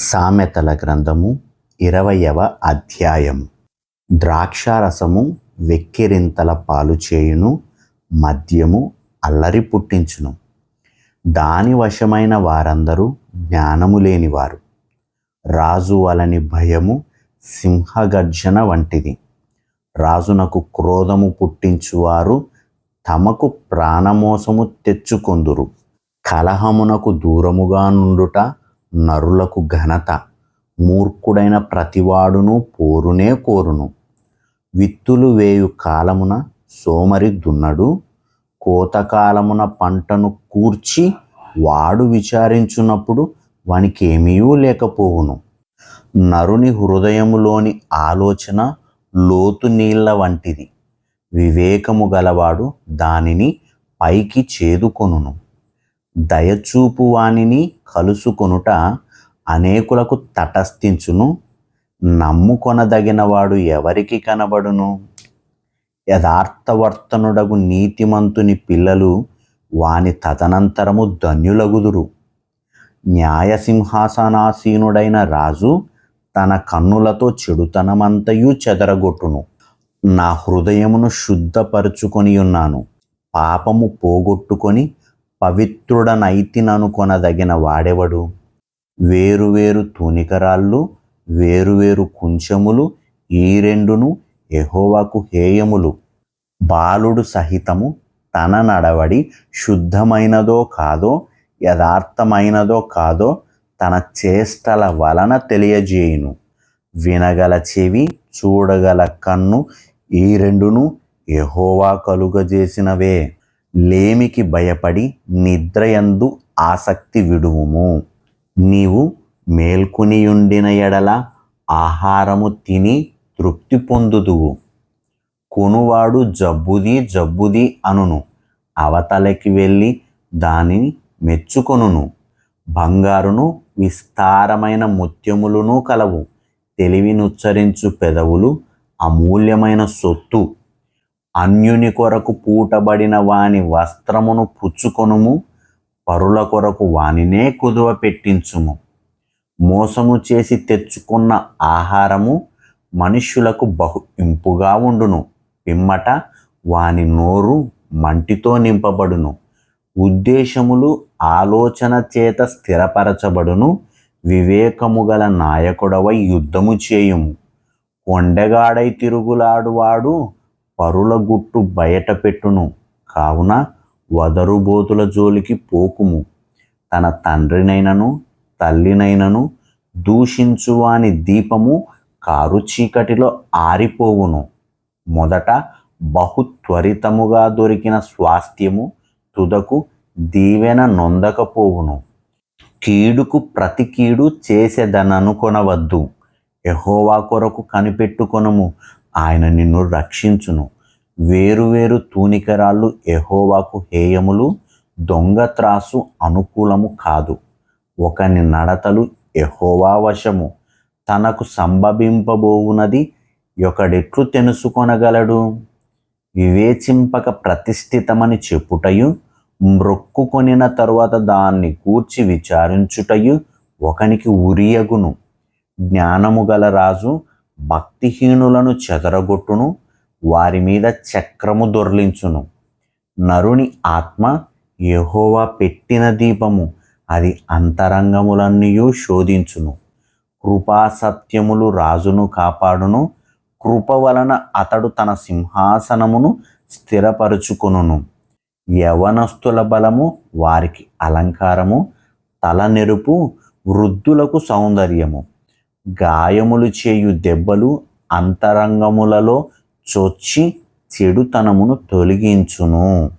సామెతల గ్రంథము ఇరవయవ అధ్యాయం. ద్రాక్షారసము వెక్కిరింతల పాలు చేయును మద్యము అల్లరి పుట్టించును. దాని వశమైన వారందరూ జ్ఞానము లేనివారు. రాజు వలని భయము సింహగర్జన వంటిది. రాజునకు క్రోధము పుట్టించువారు తమకు ప్రాణమోసము తెచ్చుకొందురు. కలహమునకు దూరముగా నుండుట నరులకు ఘనత మూర్ఖుడైన ప్రతివాడును పోరునే కోరును. విత్తులు వేయు కాలమున సోమరి దున్నడు కోతకాలమున పంటను కూర్చి వాడు విచారించున్నప్పుడు వానికి లేకపోవును. నరుని హృదయములోని ఆలోచన లోతు నీళ్ళ వంటిది. వివేకము గలవాడు దానిని పైకి చేదుకొనును. దయచూపు వానిని కలుసుకొనుట అనేకులకు తటస్థించును నమ్ముకొనదగినవాడు ఎవరికి కనబడును? యథార్థవర్తనుడగు నీతిమంతుని పిల్లలు వాని తదనంతరము ధన్యులగుదురు. న్యాయసింహాసనాసీనుడైన రాజు తన కన్నులతో చెడుతనమంతయు చెదరగొట్టును. నా హృదయమును శుద్ధపరుచుకొని ఉన్నాను పాపము పోగొట్టుకొని పవిత్రుడనైతిననుకొనదగిన వాడెవడు? వేరువేరు తూనికరాళ్ళు వేరువేరు కుంచములు ఈ రెండును ఎహోవాకు హేయములు. బాలుడు సహితము తన నడవడి శుద్ధమైనదో కాదో యథార్థమైనదో కాదో తన చేష్టల వలన తెలియజేయును. వినగల చెవి చూడగల కన్ను ఈ రెండును ఎహోవా కలుగజేసినవే. లేమికి భయపడి నిద్రయందు ఆసక్తి విడువుము. నీవు మేల్కొనియుండిన ఎడల ఆహారము తిని తృప్తి పొందుదువు. కొనువాడు జబ్బుది జబ్బుది అనును. అవతలకి వెళ్ళి దానిని మెచ్చుకొనును. బంగారును విస్తారమైన ముత్యములును కలవు. తెలివినుచ్చరించు పెదవులు అమూల్యమైన సొత్తు. అన్యుని కొరకు పూటబడిన వాని వస్త్రమును పుచ్చుకొనుము పరుల కొరకు వానినే కుదువ పెట్టించుము. మోసము చేసి తెచ్చుకున్న ఆహారము మనుష్యులకు బహు ఇంపుగా ఉండును. పిమ్మట వాని నోరు మంటితో నింపబడును. ఉద్దేశములు ఆలోచన చేత స్థిరపరచబడును. వివేకము గల నాయకుడవై యుద్ధము చేయుము. కొండగాడై తిరుగులాడువాడు పరుల గుట్టు బయట పెట్టును. కావున వదరుబోతుల జోలికి పోకుము. తన తండ్రినైనను తల్లినైనను దూషించువాని దీపము కారు చీకటిలో ఆరిపోవును. మొదట బహు త్వరితముగా దొరికిన స్వాస్థ్యము తుదకు దీవెన నొందకపోవును. కీడుకు ప్రతి కీడు చేసేదననుకొనవద్దు. ఎహోవా కొరకు కనిపెట్టుకొనము. ఆయన నిన్ను రక్షించును. వేరువేరు తూనికరాళ్ళు ఎహోవాకు హేయములు దొంగ త్రాసు అనుకూలము కాదు. ఒకని నడతలు ఎహోవా వశము. తనకు సంభవింపబోవునది ఒకడెట్లు తెలుసుకొనగలడు? వివేచింపక ప్రతిష్ఠితమని చెప్పుటయు మ్రొక్కుకొనిన తరువాత దాన్ని కూర్చి విచారించుటయు ఒకనికి ఉరియగును. జ్ఞానము గల రాజు భక్తిహీనులను చెదరగొట్టును వారి మీద చక్రము దొర్లించును. నరుని ఆత్మ యహోవా పెట్టిన దీపము అది అంతరంగములన్నయూ శోధించును. కృపా సత్యములు రాజును కాపాడును కృప వలన అతడు తన సింహాసనమును స్థిరపరుచుకును యవనస్తుల బలము వారికి అలంకారము తల నెరుపు వృద్ధులకు సౌందర్యము. గాయములు చేయు దెబ్బలు అంతరంగములలో చొచ్చి చెడుతనమును తొలగించును.